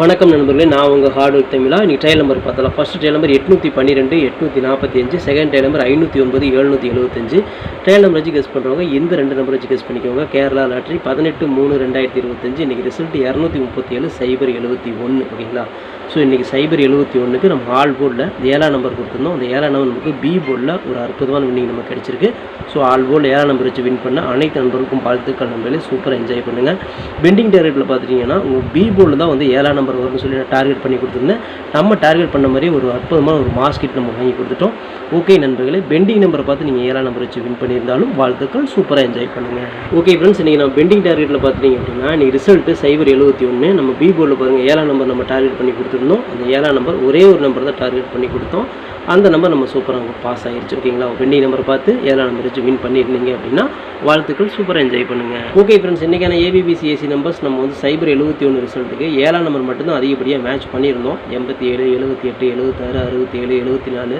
வணக்கம் நண்பர்களே நான் உங்கள் ஹார்ட் ஒர்க் தமிழா. இன்னைக்கு ட்ரையல் நம்பர் பார்த்தலாம் ஃபர்ஸ்ட் ட்ரையல் நம்பர் எட்நூற்றி பன்னிரெண்டு எட்நூற்றி நாற்பத்தி அஞ்சு செகண்ட் ட்ரையல் நம்பர் ஐநூற்றி ஒன்பது எழுநூற்றி எழுபத்தஞ்சு ட்ரையல் நம்பர் வச்சு கெஸ் பண்ணுறவங்க இந்த ரெண்டு நம்பர் வச்சு கெஸ் பண்ணிக்கோங்க. கேரளா லாட்ரி பதினெட்டு மூணு ரெண்டாயிரத்தி இருபத்தஞ்சு. இன்றைக்கி ரிசல்ட் இரநூத்தி முப்பத்தி ஏழு சைபர் எழுபத்தி ஒன்று ஓகேங்களா? ஸோ இன்றைக்கி சைபர் எழுபத்தி ஒன்றுக்கு நம்ம ஆல் போர்டில் ஏழாம் நம்பர் கொடுத்துருந்தோம். அந்த ஏழாம் நம்பர் நமக்கு பி போர்டில் ஒரு அற்புதமான வின்னிங் நமக்கு கிடச்சிருக்கு. ஸோ ஆல் போர்டில் ஏழாம் நம்பர் வச்சு வின் பண்ண அனைத்து நண்பர்களுக்கும் வாழ்த்துக்கள் நம்பர்களே சூப்பராக என்ஜாய் பண்ணுங்கள் பெண்டிங் டார்கெட்டில் பார்த்துட்டிங்கன்னா உங்கள் பி போர்டில் தான் வந்து ஏழாம் நம்பர் வரும்னு சொல்லி நான் டார்கெட் பண்ணி கொடுத்துருந்தேன். நம்ம டார்கெட் பண்ண மாதிரி ஒரு அற்புதமான ஒரு மாஸ்கிட் நம்ம வாங்கி கொடுத்துட்டோம். ஓகே நண்பர்களே. பெண்டிங் நம்பரை பார்த்து நீங்கள் ஏழாம் நம்பர் வச்சு வின் பண்ணியிருந்தாலும் வாழ்த்துக்கள். சூப்பராக என்ஜாய் பண்ணுங்கள் ஓகே ஃப்ரெண்ட்ஸ் இன்றைக்கி நம்ம பெண்டிங் டார்கெட்டில் பார்த்துட்டிங்க அப்படின்னா இன்றைக்கி ரிசல்ட்டு சைபர் எழுபத்தி ஒன்று நம்ம பி போர்டில் பாருங்கள் ஏழாம் நம்பர் நம்ம டார்கெட் பண்ணி கொடுத்துருந்தோம். அந்த ஏழாம் நம்பர் ஒரே ஒரு நம்பர் தான் டார்கெட் பண்ணி கொடுத்தோம். அந்த நம்பர் நம்ம சூப்பராக பாஸ் ஆகிடுச்சு ஓகேங்களா பெண்டிங் நம்பர் பார்த்து ஏழாம் நம்பர் வச்சு வின் பண்ணியிருந்தீங்க அப்படின்னா வாழ்த்துக்கள் சூப்பராக என்ஜாய் பண்ணுங்கள் ஓகே ஃப்ரெண்ட்ஸ் இன்றைக்கான ஏபிபிசி ஏசி நம்பர்ஸ் நம்ம வந்து சைபர் எழுபத்தி ஒன்று ரிசல்ட்டுக்கு ஏழாம் நம்பர் மட்டும்தான் அதிகப்படியாக மேட்ச் பண்ணியிருந்தோம். எண்பத்தி ஏழு எழுபத்தி எட்டு எழுபத்தாறு அறுபத்தி ஏழு எழுபத்தி நாலு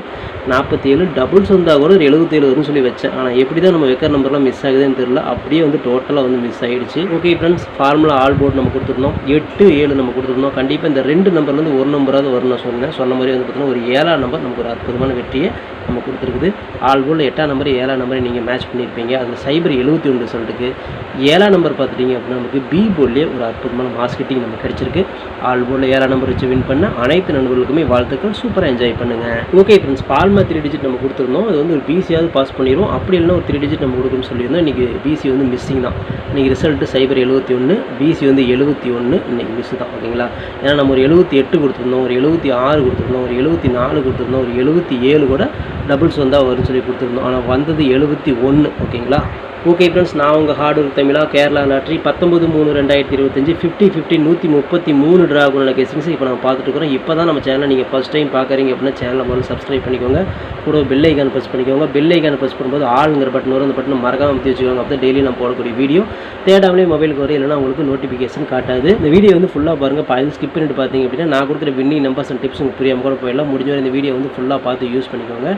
நாற்பத்தி ஏழு டபுள்ஸ் வந்தால் கூட ஒரு எழுபத்தேழு வரும்னு சொல்லி வச்சேன். ஆனால் எப்படி தான் நம்ம வைக்கிற நம்பர்லாம் மிஸ் ஆகுதுன்னு தெரியல. அப்படியே வந்து டோட்டலாக வந்து மிஸ் ஆயிடுச்சு. Okay friends formula all board நம்ம கொடுத்துருந்தோம். எட்டு ஏழு நம்ம கொடுத்துருந்தோம். கண்டிப்பாக இந்த ரெண்டு நம்பர்லேருந்து ஒரு நம்பராவது வரும் நான் சொன்னேன். சொன்ன மாதிரி வந்து பார்த்தீங்கன்னா ஒரு ஏழாம் நம்பர் நமக்கு ஒரு அற்புதமான வெற்றியை நம்ம கொடுத்துருக்குது. ஆல் போர்டில் எட்டாம் நம்பர் ஏழாம் நம்பரை நீங்கள் மேட்ச் பண்ணியிருப்பீங்க. அதில் சைபர் எழுபத்தி ஒன்று ரிசல்ட்டுக்கு ஏழாம் நம்பர் பார்த்துட்டீங்க அப்படின்னா நமக்கு பி போர்ட்லேயே ஒரு அற்புதமான மாஸ்கெட்டிங் நமக்கு கிடச்சிருக்கு. ஆல் போல் ஏழாம் நம்பர் வச்சு வின் பண்ண அனைத்து நண்பர்களுக்குமே வாழ்த்துக்கள். சூப்பராக என்ஜாய் பண்ணுங்கள் ஓகே ஃப்ரெண்ட்ஸ் பால்மா த்ரீ டிஜிட் நம்ம கொடுத்துருந்தோம். அது வந்து ஒரு பிசியாவது பாஸ் பண்ணிடுவோம். அப்படி இல்லைன்னா ஒரு த்ரீ டிஜிட் நம்ம கொடுக்கணும்னு சொல்லியிருந்தோம். இன்றைக்கி பிசி வந்து மிஸ்ஸிங் தான். இன்றைக்கி ரிசல்ட்டு சைபர் எழுபத்தி ஒன்று பிசி வந்து எழுபத்தி ஒன்று இன்றைக்கி மிஸ் தான். ஓகேங்களா? ஏன்னா நம்ம ஒரு எழுபத்தி எட்டு கொடுத்துருந்தோம் ஒரு எழுபத்தி ஆறு கொடுத்துருந்தோம் ஒரு எழுபத்தி நாலு கொடுத்துருந்தோம் ஒரு எழுபத்தி ஏழு கூட டபுள்ஸ் வந்தால் வரும்னு சொல்லி கொடுத்துருந்தோம். ஆனால் வந்தது எழுபத்தி ஒன்று ஓகேங்களா? ஓகே ஃப்ரெண்ட்ஸ் நான் உங்கள் ஹார்ட் ஒர்க் தமிழா கேரளா லாட்ரி பத்தொம்பது மூணு ரெண்டாயிரத்தி இருபத்தஞ்சு ஃபிஃப்டி ஃபிஃப்டி நூற்றி முப்பத்தி மூணு ட்ராகுனோட கெஸிங்ஸ் இப்போ நம்ம பார்த்துட்டு இருக்கிறோம். இப்போ தான் நம்ம சேனலை நீங்கள் ஃபஸ்ட் டைம் பார்க்குறீங்க அப்படின்னா சேனலை முதல்ல சப்ஸ்கிரைப் பண்ணிக்கோங்க. கூட பெல் ஐக்கான் ப்ரெஸ் பண்ணிக்கோங்க. பெல் ஐக்கான் ப்ரெஸ் பண்ணும்போது ஆளுங்கிற பட்டன் வரும் அந்த பட்டன் மறக்காமல் அமைத்து வச்சுக்கோங்க. அப்போ டெய்லி நான் போடக்கூடிய வீடியோ தேடாமலே மொபைலுக்கு வரும். இல்லைனா உங்களுக்கு நோட்டிஃபிகேஷன் காட்டாது. இந்த வீடியோ வந்து ஃபுல்லாக பாருங்கள் பாதி ஸ்கிப் பண்ணிட்டு பார்த்தீங்க அப்படின்னா நான் கொடுக்குற வின்னி நம்பர்ஸ் அண்ட் டிப்ஸ் உங்களுக்கு புரியாமல் கூட போயிடலாம். முடிஞ்ச வரை இந்த வீடியோ வந்து ஃபுல்லாக பார்த்து யூஸ் பண்ணிக்கோங்க.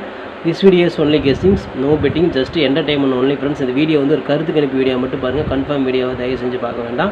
This videos only guessings no betting just entertainment only friends இந்த வீடியோ வந்து ஒரு கருத்து கணிப்பு வீடியோ மட்டும் பாருங்கள் கன்ஃபார்ம் வீடியோவை தயவு செஞ்சு பார்க்க வேண்டாம்.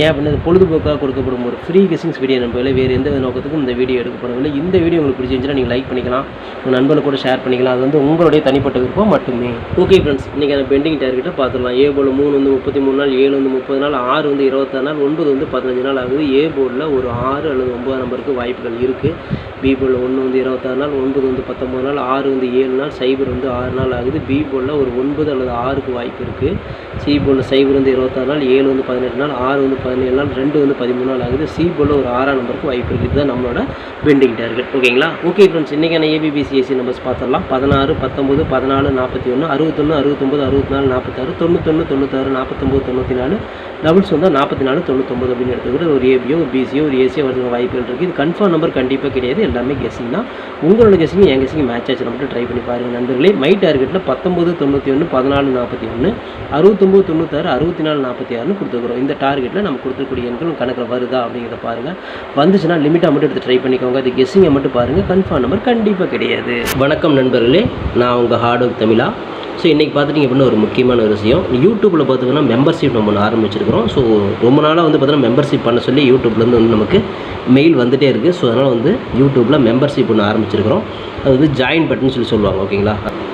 ஏன் அப்படின்னா பொழுதுபோக்காக கொடுக்கப்படும் ஒரு ஃப்ரீ கெஸ்டிங்ஸ் வீடியோ நம்பவில்லை வேறு எந்த நோக்கத்துக்கும் இந்த வீடியோ எடுக்கப்படவில்லை இந்த வீடியோ உங்களுக்கு பிடிச்சிருந்துச்சுன்னா நீங்கள் லைக் பண்ணிக்கலாம். உங்கள் நண்பர்கள் கூட ஷேர் பண்ணிக்கலாம். அது வந்து உங்களுடைய தனிப்பட்ட விருப்பம் மட்டுமே. ஓகே ஃப்ரெண்ட்ஸ் இன்றைக்கி அந்த பெண்டிங் டார்கெட்டை பார்த்துடலாம். ஏ போல் மூணு வந்து முப்பத்தி மூணு நாள் ஏழு வந்து முப்பது நாள் ஆறு வந்து இருபத்தாறு நாள் ஒன்பது வந்து பதினஞ்சு நாள் ஆகுது. ஏ போர்டில் ஒரு ஆறு அல்லது ஒன்பது நம்பருக்கு வாய்ப்புகள் இருக்குது பி போர்டில் ஒன்று வந்து இருபத்தாறு நாள் ஒன்பது வந்து பத்தொம்பது நாள் ஆறு வந்து ஏழு நாள் சைபர் வந்து ஆறு நாள் ஆகுது. பி போர்டில் ஒரு ஒன்பது அல்லது ஆறுக்கு வாய்ப்பு இருக்குது சி போர்டில் சைபர் வந்து இருபத்தாறு நாள் ஏழு வந்து பதினெட்டு நாள் ஆறு வந்து பதினேழு நாள் ரெண்டு வந்து பதிமூணு நாள் ஆகுது. சி போர்டில் ஒரு ஆறாம் நம்பருக்கு வாய்ப்பு இருக்குது இதுதான் நம்மளோட பெண்டிங் டார்கெட். ஓகேங்களா? ஓகே ஃப்ரெண்ட்ஸ் இன்றைக்கான ஏபிபிசிஎஸ்சி நம்பர்ஸ் பார்த்துடலாம் பதினாறு பத்தொம்பது பதினாலு நாற்பத்தி ஒன்று அறுபத்தொன்று அறுபத்தொம்பது அறுபத்தி நாலு நாற்பத்தாறு தொண்ணூத்தொன்று தொண்ணூத்தாறு நாற்பத்தொம்பது தொண்ணூற்றி நாலு டபுள்ஸ் வந்தால் நாற்பத்தி நாலு தொண்ணூத்தொம்பது அப்படின்னு எடுத்துக்கிட்டு ஒரு ஏபியோ ஒரு பிசியோ ஒரு ஏசியோ வரதுக்கு வாய்ப்புகள் இருக்குது இது கன்ஃபார்ம் நம்பர் கண்டிப்பாக கிடையாது. எல்லாமே கெஸிங் தான். உங்களோட கெஸிங் என் கெஸிங் மேட்ச் ஆச்சு மட்டும் ட்ரை பண்ணி பாருங்கள் நண்பர்களே. மை டார்கெட்டில் பத்தொம்பது தொண்ணூற்றி ஒன்று பதினாலு நாற்பத்தி ஒன்று அறுபத்தொம்பது தொண்ணூத்தாறு அறுபத்தி நாலு நாற்பத்தி ஆறுனு கொடுத்துருக்குறோம். இந்த டார்கெட்டில் நம்ம கொடுத்துருக்கூடிய எண்கள் கணக்கில் வருதா அப்படிங்கிறத பாருங்கள் வந்துச்சுன்னா லிமிட்டாக மட்டும் எடுத்து ட்ரை பண்ணிக்கோங்க. அது கெஸிங்கை மட்டும் பாருங்கள் கன்ஃபார்ம் நம்பர் கண்டிப்பாக கிடையாது. வணக்கம் நண்பர்களே நான் உங்கள் ஹார்ட் ஒர்க் தமிழா. ஸோ இன்றைக்கி பார்த்துட்டிங்க அப்படின்னா ஒரு முக்கியமான ஒரு விஷயம். யூடியூப்பில் பார்த்தீங்கன்னா மெம்பர்ஷிப் நம்ம ஒன்று ஆரம்பிச்சிருக்கிறோம். ஸோ ரொம்ப நாளாக வந்து பார்த்தீங்கன்னா மெம்பர்ஷிப் பண்ண சொல்லி யூடியூப்லேருந்து வந்து நமக்கு மெயில் வந்துகிட்டே இருக்குது ஸோ அதனால் வந்து யூடியூப்பில் மெம்பர்ஷிப் ஒன்று ஆரம்பிச்சிருக்கிறோம். அது வந்து ஜாயின் பட்டன் சொல்லி சொல்லுவாங்க ஓகேங்களா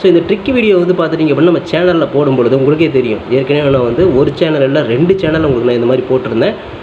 ஸோ இந்த ட்ரிக் வீடியோ வந்து பார்த்துட்டிங்க அப்படின்னா நம்ம சேனலில் போடும்பொழுது உங்களுக்கே தெரியும். ஏற்கனவே நான் வந்து ஒரு சேனல் இல்லை ரெண்டு சேனல் உங்களுக்கு நான் இந்த மாதிரி போட்டிருந்தேன்.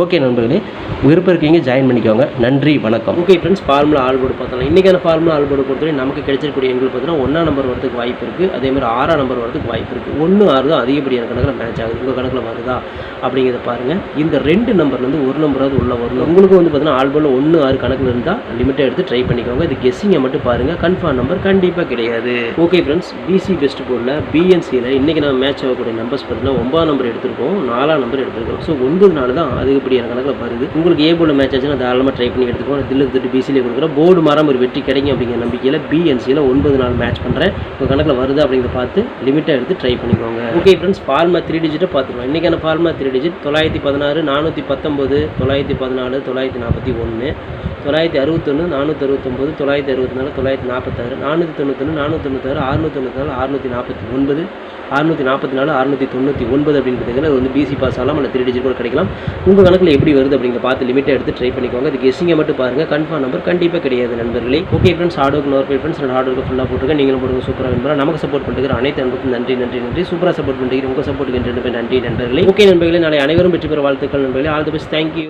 ஓகே நண்பர்களே விருப்பம் இருக்கீங்க ஜாயின் பண்ணிக்கோங்க. நன்றி வணக்கம். ஓகே ஃப்ரெண்ட்ஸ் ஃபார்முலா ஆல்போர்டு பார்த்தோம் இன்றைக்கான ஃபார்முலா ஆல்போர்டு பொறுத்தவரை நமக்கு கிடைச்சிருக்கூடிய எங்களுக்கு பார்த்தீங்கன்னா ஒன்றாம் நம்பர் வரதுக்கு வாய்ப்பு இருக்குது அதே மாதிரி ஆறாம் நம்பர் வரதுக்கு வாய்ப்பு இருக்குது ஒன்று ஆறு தான் அதிகப்படியான கணக்கில் மேட்ச் ஆகுது. உங்கள் கணக்கில் வருதா அப்படிங்கிறத பாருங்கள் இந்த ரெண்டு நம்பர்லேருந்து ஒரு நம்பராவது உள்ளே வரணும். உங்களுக்கு வந்து பார்த்தீங்கன்னா ஆல்போர்டில் ஒன்று ஆறு கணக்கில் இருந்தால் லிமிட்டாக எடுத்து ட்ரை பண்ணிக்கோங்க. இது கெஸ்ஸிங்கை மட்டும் பாருங்கள் கன்ஃபார்ம் நம்பர் கண்டிப்பாக கிடையாது. ஓகே ஃப்ரெண்ட்ஸ் பிசி பெஸ்ட் போர்டில் பிஎன்சியில் இன்றைக்கி நம்ம மேட்ச் ஆகக்கூடிய நம்பர்ஸ் பார்த்தீங்கன்னா ஒன்பதாம் நம்பர் எடுத்திருக்கோம். நாலாம் நம்பர் எடுத்திருக்கோம். ஸோ ஒன்பது நாள் தான் அது அதிகப்படியான கணக்கில் வருது. உங்களுக்கு ஏ போர்டு மேட்ச் ஆச்சுன்னா தாராளமாக ட்ரை பண்ணி எடுத்துக்கோ. தில்லு திட்டு பிசிலே கொடுக்குறேன். போர்டு மாறாமல் ஒரு வெற்றி கிடைக்கும் அப்படிங்கிற நம்பிக்கையில் பிஎன்சியில் ஒன்பது நாள் மேட்ச் பண்ணுறேன் உங்கள் கணக்கில் வருது அப்படிங்கிறத பார்த்து லிமிட்டாக எடுத்து ட்ரை பண்ணிக்கோங்க. ஓகே ஃப்ரெண்ட்ஸ் ஃபார்மா த்ரீ டிஜிட்டை பார்த்துருவோம். இன்றைக்கான ஃபார்மா த்ரீ டிஜிட் தொள்ளாயிரத்தி பதினாறு நானூற்றி பத்தொம்போது தொள்ளாயிரத்தி பதினாலு தொள்ளாயிரத்தி நாற்பத்தி ஒன்று தொள்ளாயிரத்தி அறுபத்தொன்று நானூற்றி அறுபத்தொம்போது தொள்ளாயிரத்தி அறுபத்தி நாலு தொள்ளாயிரத்தி நாற்பத்தாறு நானூற்றி தொண்ணூத்தொன்று நானூற்றி தொண்ணூத்தாறு அறுநூற்றி தொண்ணூற்றி நாலு அறுநூற்றி நாற்பத்தி ஒன்பது அறுநூற்றி நாற்பத்தி நாலு அறுநூற்றி தொண்ணூற்றி ஒன்பது அப்படின்றதுக்கு அது வந்து பிசி பாஸ் ஆகலாம். இல்லை த்ரீ டிஜிட் கூட கிடைக்கலாம். உங்கள் கணக்கில் எப்படி வருது அப்படிங்கிற பார்த்து லிமிட்டை எடுத்து ட்ரை பண்ணிக்கோங்க. அது கெஸ்ஸிங்கை மட்டும் பாருங்கள் கன்ஃபார்ம் நம்பர் கண்டிப்பாக கிடையாது நண்பர்களே. ஓகே ஃப்ரெண்ட்ஸ் ஹார்ட் ஒர்க் நோர் ஃப்ரெண்ட்ஸ் நான் ஹார்ட் ஒர்க் ஃபுல்லாக போட்டுருக்கேன். நீங்களும் போடுங்க. சூப்பராக நண்பர் நமக்கு சப்போர்ட் பண்ணுற அனைத்து அன்புக்கும் நன்றி நன்றி நன்றி. சூப்பராக சப்போர்ட் பண்ணுறீங்க உங்கள் சப்போர்ட்டுக்கு நன்றி நன்றி நண்பர்களே. ஓகே நண்பர்களே. நாளை அனைவரும் வெற்றி பெற வாழ்த்துக்கள் நண்பர்களே. All the best thank you